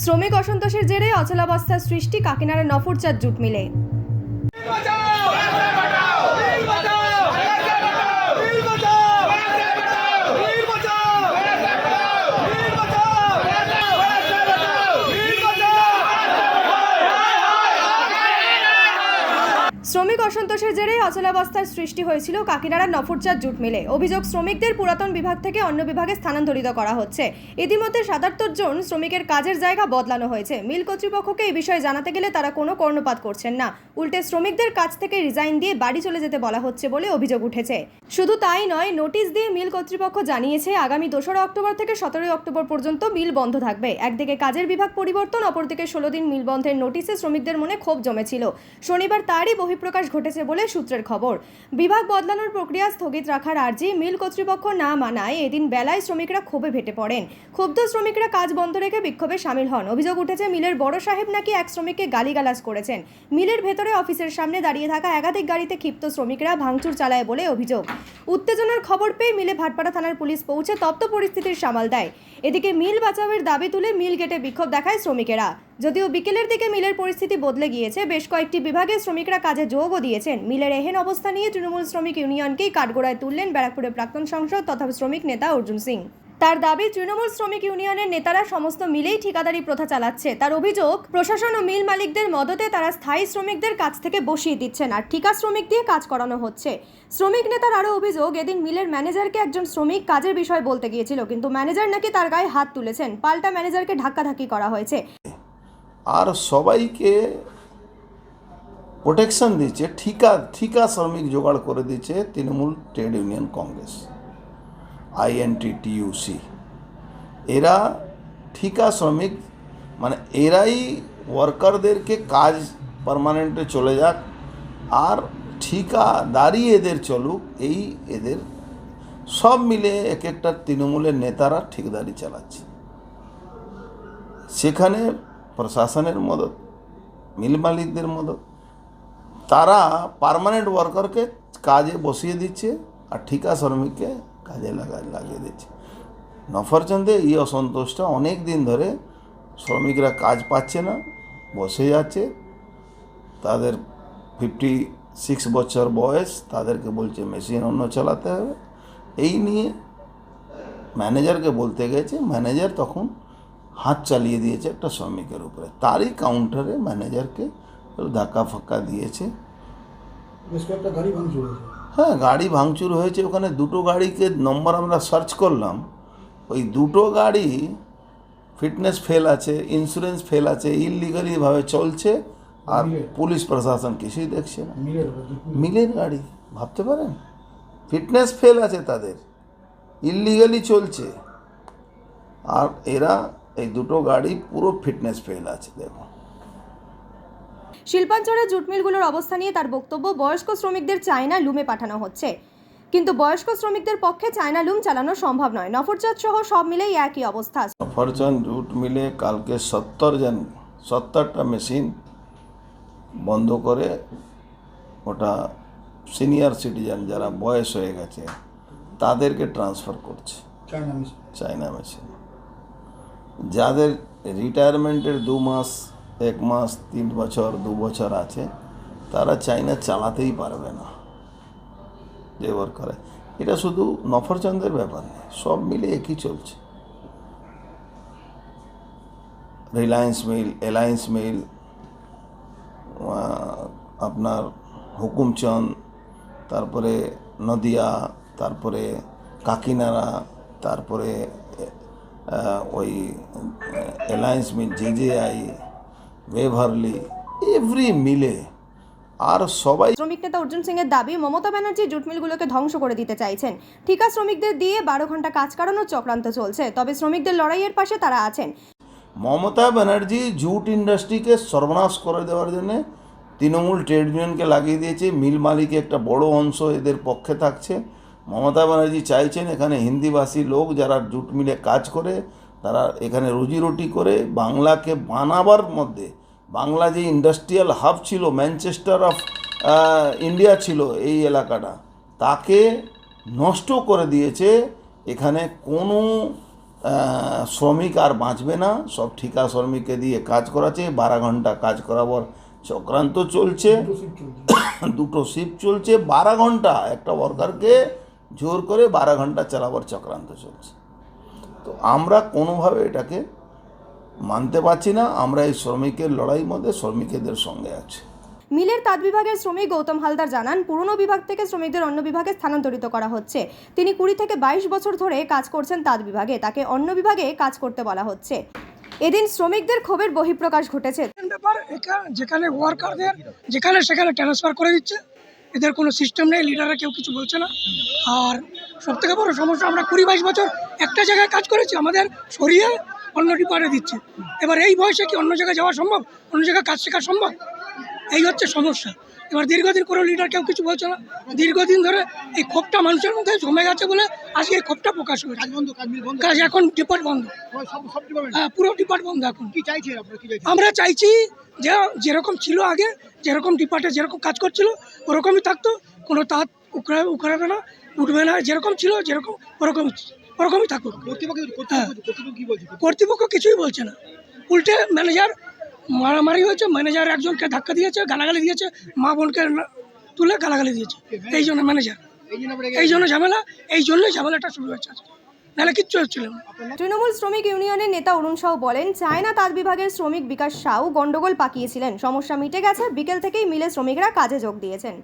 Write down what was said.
শ্রমিক অসন্তোষের জেরে অচলাবস্থার সৃষ্টি কাকিনাড়া নফরচাঁদ জুট মিলে বাঁচাও বাঁচাও বীর বাঁচাও বীর বাঁচাও বীর বাঁচাও বীর বাঁচাও বীর বাঁচাও শ্রমিক অসন্তোষের জেরে অচলাবস্থার সৃষ্টি হয়েছিল কাকিনাড়ার নফরচাঁদ জুট মিলে। অভিযোগ, শ্রমিকদের পুরাতন বিভাগ থেকে অন্য বিভাগে স্থানান্তরিত করা হচ্ছে। ইতিমধ্যে সাতাত্তর জন শ্রমিকের কাজের জায়গা বদলানো হয়েছে। মিল কর্তৃপক্ষকে এই বিষয়ে জানাতে গেলে তারা কোনো কর্ণপাত করছেন না। উল্টে শ্রমিকদের কাছ থেকে রিজাইন দিয়ে বাড়ি চলে যেতে বলা হচ্ছে বলে অভিযোগ উঠেছে। শুধু তাই নয়, নোটিশ দিয়ে মিল কর্তৃপক্ষ জানিয়েছে, আগামী দোসরা অক্টোবর থেকে সতেরোই অক্টোবর পর্যন্ত মিল বন্ধ থাকবে। একদিকে কাজের বিভাগ পরিবর্তন, অপরদিকে ষোলো দিন মিল বন্ধের নোটিশে শ্রমিকদের মনে ক্ষোভ জমেছিল। শনিবার তারই বহিঃপ্রকাশ ঘটেছে বলে সূত্রের খবর। বিভাগ বদলানোর প্রক্রিয়া স্থগিত রাখার আর্জি মিল কর্তৃপক্ষ না মানায় এদিন বেলায় শ্রমিকরা ক্ষোভে ভেটে পড়েন। ক্ষুব্ধ শ্রমিকরা কাজ বন্ধ রেখে বিক্ষোভে সামিল হন। অভিযোগ উঠেছে, মিলের বড় সাহেব নাকি এক শ্রমিককে গালিগালাজ করেছেন। মিলের ভেতরে অফিসের সামনে দাঁড়িয়ে থাকা একাধিক গাড়িতে ক্ষিপ্ত শ্রমিকরা ভাঙচুর চালায় বলে অভিযোগ। উত্তেজনার খবর পেয়ে মিলে ভাটপাড়া থানার পুলিশ পৌঁছে তপ্ত পরিস্থিতির সামাল দেয়। এদিকে মিল বাঁচাওয়ের দাবি তুলে মিল গেটে বিক্ষোভ দেখায় শ্রমিকেরা। যদিও বিকেলের দিকে মিলের পরিস্থিতি বদলে গিয়েছে, বেশ কয়েকটি বিভাগে শ্রমিকরা কাজে যোগও দিয়েছেন। মিলের এহেন অবস্থা নিয়ে তৃণমূল শ্রমিক ইউনিয়নকেই কাঠগোড়ায় তুললেন ব্যারাকপুরের প্রাক্তন সাংসদ তথা শ্রমিক নেতা অর্জুন সিং। তার দাবি, তৃণমূল শ্রমিক ইউনিয়নের নেতারা সমস্ত মিলেই ঠিকাদারি প্রথা চালাচ্ছে। তার অভিযোগ, প্রশাসন ও মিল মালিকদের মদতে তারা স্থায়ী শ্রমিকদের কাছ থেকে বসিয়ে দিচ্ছেন আর ঠিকা শ্রমিক দিয়ে কাজ করানো হচ্ছে। শ্রমিক নেতার আরও অভিযোগ, এদিন মিলের ম্যানেজারকে একজন শ্রমিক কাজের বিষয় বলতে গিয়েছিল, কিন্তু ম্যানেজার নাকি তার গায়ে হাত তুলেছেন। পাল্টা ম্যানেজারকে ধাক্কাধাক্কি করা হয়েছে। আর সবাইকে প্রোটেকশন দিচ্ছে, ঠিকা ঠিকা শ্রমিক জোগাড় করে দিচ্ছে Trinamool trade union congress INTUC এরা ঠিকা শ্রমিক মানে এরাই ওয়ার্কারদেরকে কাজ পারমানেন্টে চলে যাক, আর ঠিকাদারি এদের চলুক, এই এদের সব মিলে এক একটা তৃণমূলের নেতারা ঠিকদারি চালাচ্ছে। সেখানে প্রশাসনের মদত মিল মালিকদের মদত। তারা পার্মানেন্ট ওয়ার্কারকে কাজে বসিয়ে দিচ্ছে আর ঠিকা শ্রমিককে কাজে লাগা লাগিয়ে দিচ্ছে। নফরচন্দে এই অসন্তোষটা অনেক দিন ধরে শ্রমিকরা কাজ পাচ্ছে না, বসে যাচ্ছে। তাদের ফিফটি সিক্স বছর বয়স, তাদেরকে বলছে মেশিন অন্য চালাতে হবে। এই নিয়ে ম্যানেজারকে বলতে গেছে ম্যানেজার তখন হাত চালিয়ে দিয়েছে একটা শ্রমিকের উপরে। তারই কাউন্টারে ম্যানেজারকে ধাক্কা ফাক্কা দিয়েছে গাড়ি ভাঙচুর হ্যাঁ গাড়ি ভাঙচুর হয়েছে। ওখানে দুটো গাড়িকে নম্বর আমরা সার্চ করলাম। ওই দুটো গাড়ি ফিটনেস ফেল আছে ইন্স্যুরেন্স ফেল আছে ইললিগালিভাবে চলছে আর পুলিশ প্রশাসন কিছুই দেখছে না। মিলের মিলের গাড়ি ভাবতে পারেন? ফিটনেস ফেল আছে তাদের। ইললিগালি চলছে। আর এরা এই দুটো গাড়ি পুরো ফিটনেস ফেল আছে দেখো শিল্পাঞ্চলের জুট মিলগুলোর অবস্থা নিয়ে তার বক্তব্য বয়স্ক শ্রমিকদের চায়না লুমে পাঠানো হচ্ছে। কিন্তু বয়স্ক শ্রমিকদের পক্ষে চায়না লুম চালানো সম্ভব নয়। নফরচাঁদ সহ সব মিলেই একই অবস্থা। সফরচন্দ জুট মিলে কালকে সত্তর জন সত্তরটা মেশিন বন্ধ করে ওটা সিনিয়র সিটিজেন যারা বয়স হয়ে গেছে তাদেরকে ট্রান্সফার করছে। China machine. যাদের রিটায়ারমেন্টের দু মাস, এক মাস, তিন বছর, দু বছর আছে, তারা চাইনা চালাতেই পারবে না। যে করে। এটা শুধু নফরচন্দের ব্যাপার নেই সব মিলে একই চলছে। রিলায়েন্স মিল এলায়েন্স মিল আপনার হুকুমচন্দ, তারপরে নদিয়া, তারপরে কাকিনাড়া, তারপরে ওই J J I Waverly every মিলে আর সবাই শ্রমিক নেতা অর্জুন সিং এর দাবি মমতা ব্যানার্জি জুট মিলগুলোকে ধ্বংস করে দিতে চাইছেন। ঠিকা শ্রমিকদের দিয়ে বারো ঘণ্টা কাজ করানোর চক্রান্ত চলছে তবে শ্রমিকদের লড়াইয়ের পাশে তারা আছেন। মমতা ব্যানার্জি জুট ইন্ডাস্ট্রিকে সর্বনাশ করে দেওয়ার জন্য তৃণমূল ট্রেড ইউনিয়নকে লাগিয়ে দিয়েছে। মিল মালিক একটা বড় অংশ এদের পক্ষে থাকছে। মমতা ব্যানার্জি চাইছেন এখানে হিন্দিভাষী লোক যারা জুট মিলে কাজ করে তারা এখানে রুজি রুটি করে বাংলাকে বানাবার মধ্যে বাংলা যে ইন্ডাস্ট্রিয়াল হাব ছিল ম্যানচেস্টার অফ ইন্ডিয়া ছিল এই এলাকাটা তাকে নষ্ট করে দিয়েছে। এখানে কোনো শ্রমিক আর বাঁচবে না সব ঠিকা শ্রমিককে দিয়ে কাজ করাচ্ছে বারো ঘণ্টা কাজ করাবার চক্রান্ত চলছে। দুটো শিফট চলছে। দুটো শিফট চলছে বারো ঘণ্টা একটা ওয়ার্কারকে জোর করে বারো ঘণ্টা চালাবার চক্রান্ত চলছে। তো আমরা কোনোভাবে এটাকে মানতে পারছি না আমরা এই শ্রমিকের লড়াই মধ্যে শ্রমিকদের সঙ্গে আছি। মিলের তাঁত বিভাগের শ্রমিক গৌতম হালদার জানান পুরনো বিভাগ থেকে শ্রমিকদের অন্য বিভাগে স্থানান্তরিত করা হচ্ছে। তিনি কুড়ি থেকে বাইশ বছর ধরে কাজ করছেন তাঁত বিভাগে তাকে অন্য বিভাগে কাজ করতে বলা হচ্ছে। এদিন শ্রমিকদের ক্ষোভের বহিঃপ্রকাশ ঘটেছে। ব্যাপার যেখানে ওয়ার্কারদের যেখানে সেখানে ট্রান্সফার করে দিচ্ছে। এদের কোনো সিস্টেম নেই লিডাররা কেউ কিছু বলছে না। আর সব থেকে বড় সমস্যা, আমরা কুড়ি বাইশ বছর একটা জায়গায় কাজ করেছি, আমাদের সরিয়ে অন্য ডিপার্টে দিচ্ছে। এবার এই বয়সে কি অন্য জায়গায় যাওয়া সম্ভব? অন্য জায়গায় কাজ শেখা সম্ভব? এই হচ্ছে সমস্যা। এবার দীর্ঘদিন কোনো লিডার কেউ কিছু বলছে না। দীর্ঘদিন ধরে এই ক্ষোভটা মানুষের মধ্যে জমে গেছে বলে আজকে এই ক্ষোভটা প্রকাশ হয়েছে। কাজ এখন ডিপার্ট বন্ধ। হ্যাঁ পুরো ডিপার্ট বন্ধ এখন। আমরা চাইছি যে যেরকম ছিল আগে যেরকম ডিপার্টে যেরকম কাজ করছিল ওরকমই থাকতো। কোনো তাঁত উকড়া উকড়াবে না উঠবে না যেরকম ছিল যেরকম ওরকম ওরকমই থাকুক। কর্তৃপক্ষ হ্যাঁ। কর্তৃপক্ষ কর্তৃপক্ষ কিছুই বলছে না। উল্টে ম্যানেজার মারামারি হয়েছে ম্যানেজার একজনকে ধাক্কা দিয়েছে, গালাগালি দিয়েছে, মা বোনকে তুলে গালাগালি দিয়েছে। এই জন্য ম্যানেজার এই জন্য ঝামেলা, এই জন্যই ঝামেলাটা শুরু হয়েছে কিচ্ছু তৃণমূল শ্রমিক ইউনিয়নের নেতা অরুণ সাউ বলেন, চায়না তাঁত বিভাগের শ্রমিক বিকাশ সাউ গন্ডগোল পাকিয়েছিলেন। সমস্যা মিটে গেছে, বিকেল থেকেই মিলে শ্রমিকরা কাজে যোগ দিয়েছেন।